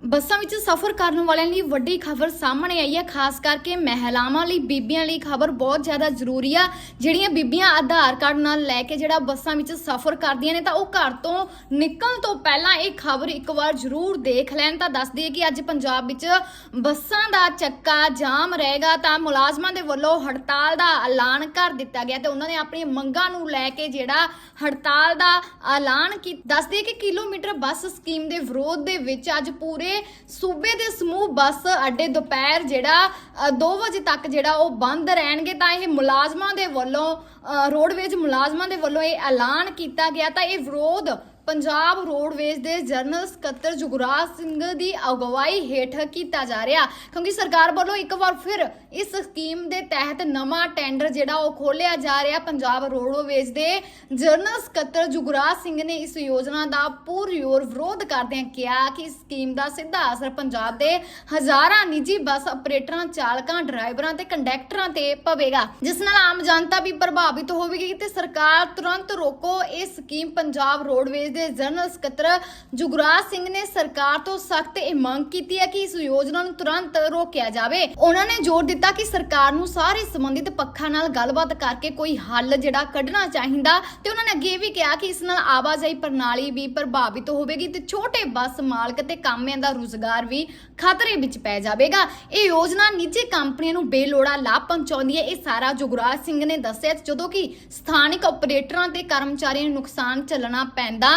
ਬੱਸਾਂ ਵਿੱਚ ਸਫ਼ਰ ਕਰਨ ਵਾਲਿਆਂ ਲਈ ਵੱਡੀ ਖਬਰ ਸਾਹਮਣੇ ਆਈ ਹੈ, ਖਾਸ ਕਰਕੇ ਮਹਿਲਾਵਾਂ ਲਈ, ਬੀਬੀਆਂ ਲਈ ਖਬਰ ਬਹੁਤ ਜ਼ਿਆਦਾ ਜ਼ਰੂਰੀ ਆ। ਜਿਹੜੀਆਂ ਬੀਬੀਆਂ ਆਧਾਰ ਕਾਰਡ ਨਾਲ ਲੈ ਕੇ ਜਿਹੜਾ ਬੱਸਾਂ ਵਿੱਚ ਸਫ਼ਰ ਕਰਦੀਆਂ ਨੇ, ਤਾਂ ਉਹ ਘਰ ਤੋਂ ਨਿਕਲਣ ਤੋਂ ਪਹਿਲਾਂ ਇਹ ਖਬਰ ਇੱਕ ਵਾਰ ਜ਼ਰੂਰ ਦੇਖ ਲੈਣ। ਤਾਂ ਦੱਸਦੀ ਦਈਏ ਕਿ ਅੱਜ ਪੰਜਾਬ ਵਿੱਚ ਬੱਸਾਂ ਦਾ ਚੱਕਾ ਜਾਮ ਰਹੇਗਾ, ਤਾਂ ਮੁਲਾਜ਼ਮਾਂ ਦੇ ਵੱਲੋਂ ਹੜਤਾਲ ਦਾ ਐਲਾਨ ਕਰ ਦਿੱਤਾ ਗਿਆ ਤੇ ਉਹਨਾਂ ਨੇ ਆਪਣੀਆਂ ਮੰਗਾਂ ਨੂੰ ਲੈ ਕੇ ਜਿਹੜਾ ਹੜਤਾਲ ਦਾ ਐਲਾਨ ਕੀ ਦੱਸਦੀ ਦਈਏ ਕਿ ਕਿਲੋਮੀਟਰ ਬੱਸ ਸਕੀਮ ਦੇ ਵਿਰੋਧ ਦੇ ਵਿੱਚ ਅੱਜ ਪੂਰੇ ਸੂਬੇ ਦੇ ਸਮੂਹ ਬੱਸ ਅੱਡੇ ਦੁਪਹਿਰ ਜਿਹੜਾ 2 ਵਜੇ ਤੱਕ ਜਿਹੜਾ ਉਹ ਬੰਦ ਰਹਿਣਗੇ ਤਾਂ ਇਹ ਮੁਲਾਜ਼ਮਾਂ ਦੇ ਵੱਲੋਂ ਅ, ਰੋਡਵੇਜ਼ ਮੁਲਾਜ਼ਮਾਂ ਦੇ ਵੱਲੋਂ ਇਹ ਐਲਾਨ ਕੀਤਾ ਗਿਆ। ਤਾਂ ਇਹ ਵਿਰੋਧ ਪੰਜਾਬ ਰੋਡਵੇਜ਼ ਦੇ ਜਨਰਲ ਸਕੱਤਰ ਜੁਗਰਾਜ ਸਿੰਘ ਦੀ ਅਗਵਾਈ ਹੇਠ ਕੀਤਾ ਜਾ ਰਿਹਾ। ਕਿਉਂਕਿ ਸਰਕਾਰ ਵੱਲੋਂ ਇੱਕ ਵਾਰ ਫਿਰ ਇਸ ਸਕੀਮ ਦੇ ਤਹਿਤ ਨਵਾਂ ਟੈਂਡਰ ਜਿਹੜਾ ਉਹ ਖੋਲਿਆ ਜਾ ਰਿਹਾ ਪੰਜਾਬ ਰੋਡਵੇਜ਼ ਦੇ ਜਨਰਲ ਸਕੱਤਰ ਜੁਗਰਾਜ ਸਿੰਘ ਨੇ ਇਸ ਯੋਜਨਾ ਦਾ ਪੂਰਯੋਰ ਵਿਰੋਧ ਕਰਦਿਆਂ ਕਿਹਾ ਕਿ ਇਸ ਸਕੀਮ ਦਾ ਸਿੱਧਾ ਅਸਰ ਪੰਜਾਬ ਦੇ ਹਜ਼ਾਰਾਂ ਨਿੱਜੀ ਬੱਸ ਆਪਰੇਟਰਾਂ, ਚਾਲਕਾਂ, ਡਰਾਈਵਰਾਂ ਤੇ ਕੰਡਕਟਰਾਂ ਤੇ ਪਵੇਗਾ। ਜਿਸ ਨਾਲ ਆਮ ਜਨਤਾ ਵੀ ਪ੍ਰਭਾਵਿਤ ਹੋਵੇਗੀ ਤੇ ਸਰਕਾਰ ਤੁਰੰਤ ਰੋਕੋ, ਇਹ ਸਕੀਮ ਪੰਜਾਬ ਰੋਡਵੇਜ਼ ਦੇ ਜਨਰਲ ਸਕੱਤਰ ਜੁਗਰਾਜ ਸਿੰਘ ਨੇ ਸਰਕਾਰ ਤੋਂ ਸਖਤ ਇਹ ਮੰਗ ਕੀਤੀ ਹੈ ਕਿ ਇਸ ਯੋਜਨਾ ਨੂੰ ਤੁਰੰਤ ਰੋਕਿਆ ਜਾਵੇ। ਉਹਨਾਂ ਨੇ ਜ਼ੋਰ ਦਿੱਤਾ ਕਿ ਸਰਕਾਰ ਨੂੰ ਸਾਰੇ ਸੰਬੰਧਿਤ ਪੱਖਾਂ ਨਾਲ ਗੱਲਬਾਤ ਕਰਕੇ ਕੋਈ ਹੱਲ ਜਿਹੜਾ ਕੱਢਣਾ ਚਾਹੀਦਾ ਤੇ ਉਹਨਾਂ ਨੇ ਅੱਗੇ ਵੀ ਕਿਹਾ ਕਿ ਇਸ ਨਾਲ ਆਵਾਜਾਈ ਪ੍ਰਣਾਲੀ ਵੀ ਪ੍ਰਭਾਵਿਤ ਹੋਵੇਗੀ ਤੇ ਛੋਟੇ ਬੱਸ ਮਾਲਕ ਤੇ ਕਾਮਿਆਂ ਦਾ ਰੁਜ਼ਗਾਰ ਵੀ ਖਤਰੇ ਵਿੱਚ ਪੈ ਜਾਵੇਗਾ। ਇਹ ਯੋਜਨਾ ਨਿੱਜੀ ਕੰਪਨੀਆਂ ਨੂੰ ਬੇਲੋੜਾ ਲਾਭ ਪਹੁੰਚਾਉਂਦੀ ਹੈ। ਇਹ ਸਾਰਾ ਜੁਗਰਾਜ ਸਿੰਘ ਨੇ ਦੱਸਿਆ, ਜਦੋਂ ਕਿ ਸਥਾਨਿਕ ਆਪਰੇਟਰਾਂ ਤੇ ਕਰਮਚਾਰੀਆਂ ਨੂੰ ਨੁਕਸਾਨ ਝੱਲਣਾ ਪੈਂਦਾ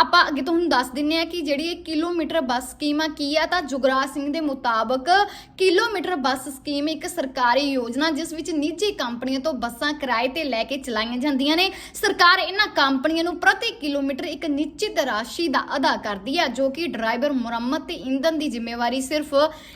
ਆਪਾਂ ਅੱਗੇ ਤੁਹਾਨੂੰ ਦੱਸ ਦਿੰਨੇ ਆ ਕਿ ਜਿਹੜੀ ਇਹ ਕਿਲੋਮੀਟਰ ਬੱਸ ਸਕੀਮ ਆ ਕੀ ਆ, ਤਾਂ ਜੁਗਰਾਜ ਸਿੰਘ ਦੇ ਮੁਤਾਬਕ ਕਿਲੋਮੀਟਰ ਬੱਸ ਸਕੀਮ ਇੱਕ ਸਰਕਾਰੀ ਯੋਜਨਾ, ਜਿਸ ਵਿੱਚ ਨਿੱਜੀ ਕੰਪਨੀਆਂ ਤੋਂ ਬੱਸਾਂ ਕਿਰਾਏ ਤੇ ਲੈ ਕੇ ਚਲਾਈਆਂ ਜਾਂਦੀਆਂ ਨੇ। ਸਰਕਾਰ ਇਹਨਾਂ ਕੰਪਨੀਆਂ ਨੂੰ ਪ੍ਰਤੀ ਕਿਲੋਮੀਟਰ ਇੱਕ ਨਿਸ਼ਚਿਤ ਰਾਸ਼ੀ ਦਾ ਅਦਾ ਕਰਦੀ ਹੈ ਜੋ ਕਿ ਡਰਾਈਵਰ ਮੁਰੰਮਤ ਤੇ ਇੰਧਨ ਦੀ ਜ਼ਿੰਮੇਵਾਰੀ ਸਿਰਫ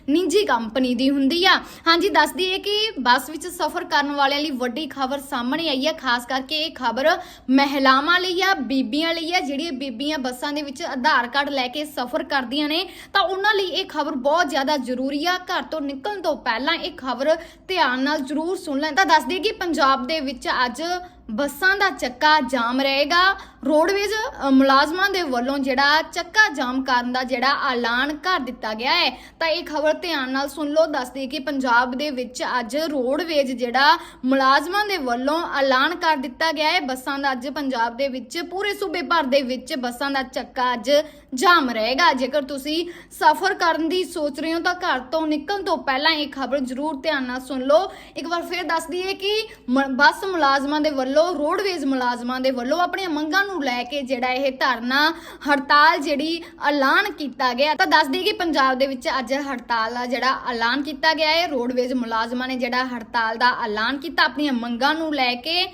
ਨਿੱਜੀ ਕੰਪਨੀ ਦੀ ਹੁੰਦੀ ਆ। ਹਾਂਜੀ, ਦੱਸ ਦਈਏ ਕਿ ਬੱਸ ਵਿੱਚ ਸਫ਼ਰ ਕਰਨ ਵਾਲਿਆਂ ਲਈ ਵੱਡੀ ਖਬਰ ਸਾਹਮਣੇ ਆਈ ਹੈ ਖਾਸ ਕਰਕੇ ਇਹ ਖਬਰ ਮਹਿਲਾਵਾਂ ਲਈ ਆ, ਬੀਬੀਆਂ ਲਈ ਆ, ਜਿਹੜੀ ਬੀਬੀਆਂ ਬੱਸਾਂ ਦੇ ਵਿੱਚ ਆਧਾਰ ਕਾਰਡ ਲੈ ਕੇ ਸਫ਼ਰ ਕਰਦੀਆਂ ਨੇ, ਤਾਂ ਉਹਨਾਂ ਲਈ ਇਹ ਖਬਰ ਬਹੁਤ ਜ਼ਿਆਦਾ ਜ਼ਰੂਰੀ ਆ। ਘਰ ਤੋਂ ਨਿਕਲਣ ਤੋਂ ਪਹਿਲਾਂ ਇਹ ਖਬਰ ਧਿਆਨ ਨਾਲ ਜ਼ਰੂਰ ਸੁਣ ਲੈਣ। ਤਾਂ ਦੱਸ ਦਈਏ ਕਿ ਪੰਜਾਬ ਦੇ ਵਿੱਚ ਅੱਜ ਬੱਸਾਂ ਦਾ ਚੱਕਾ ਜਾਮ ਰਹੇਗਾ। ਰੋਡਵੇਜ਼ ਮੁਲਾਜ਼ਮਾਂ ਦੇ ਵੱਲੋਂ ਜਿਹੜਾ ਚੱਕਾ ਜਾਮ ਕਰਨ ਦਾ ਜਿਹੜਾ ਐਲਾਨ ਕਰ ਦਿੱਤਾ ਗਿਆ ਹੈ, ਤਾਂ ਇਹ ਖਬਰ ਧਿਆਨ ਨਾਲ ਸੁਣ ਲਓ। ਦੱਸਦੀ ਕਿ ਪੰਜਾਬ ਦੇ ਵਿੱਚ ਅੱਜ ਰੋਡਵੇਜ਼ ਜਿਹੜਾ ਮੁਲਾਜ਼ਮਾਂ ਦੇ ਵੱਲੋਂ ਐਲਾਨ ਕਰ ਦਿੱਤਾ ਗਿਆ ਹੈ। ਬੱਸਾਂ ਦਾ ਅੱਜ ਪੰਜਾਬ ਦੇ ਵਿੱਚ ਪੂਰੇ ਸੂਬੇ ਭਰ ਦੇ ਵਿੱਚ ਬੱਸਾਂ ਦਾ ਚੱਕਾ ਅੱਜ ਜਾਮ ਰਹੇਗਾ। ਜੇਕਰ ਤੁਸੀਂ ਸਫ਼ਰ ਕਰਨ ਦੀ ਸੋਚ ਰਹੇ ਹੋ, ਤਾਂ ਘਰ ਤੋਂ ਨਿਕਲਣ ਤੋਂ ਪਹਿਲਾਂ ਇਹ ਖਬਰ ਜ਼ਰੂਰ ਧਿਆਨ ਨਾਲ ਸੁਣ ਲਓ। ਇੱਕ ਵਾਰ ਫਿਰ ਦੱਸ ਦਈਏ ਕਿ ਮ- ਬੱਸ ਮੁਲਾਜ਼ਮਾਂ ਦੇ ਵੱਲੋਂ ਵੱਲੋਂ ਰੋਡਵੇਜ਼ ਮੁਲਾਜ਼ਮਾਂ ਦੇ ਵੱਲੋਂ ਆਪਣੀਆਂ ਮੰਗਾਂ ਨੂੰ ਲੈ ਕੇ ਜਿਹੜਾ ਇਹ ਧਰਨਾ ਹੜਤਾਲ ਜਿਹੜੀ ਐਲਾਨ ਕੀਤਾ ਗਿਆ ਤਾਂ ਦੱਸ ਦਈਏ ਕਿ ਪੰਜਾਬ ਦੇ ਵਿੱਚ ਅੱਜ ਹੜਤਾਲ ਦਾ ਜਿਹੜਾ ਐਲਾਨ ਕੀਤਾ ਗਿਆ ਹੈ। ਰੋਡਵੇਜ਼ ਮੁਲਾਜ਼ਮਾਂ ਨੇ ਜਿਹੜਾ ਹੜਤਾਲ ਦਾ ਐਲਾਨ ਕੀਤਾ, ਆਪਣੀਆਂ ਮੰਗਾਂ ਨੂੰ ਲੈ ਕੇ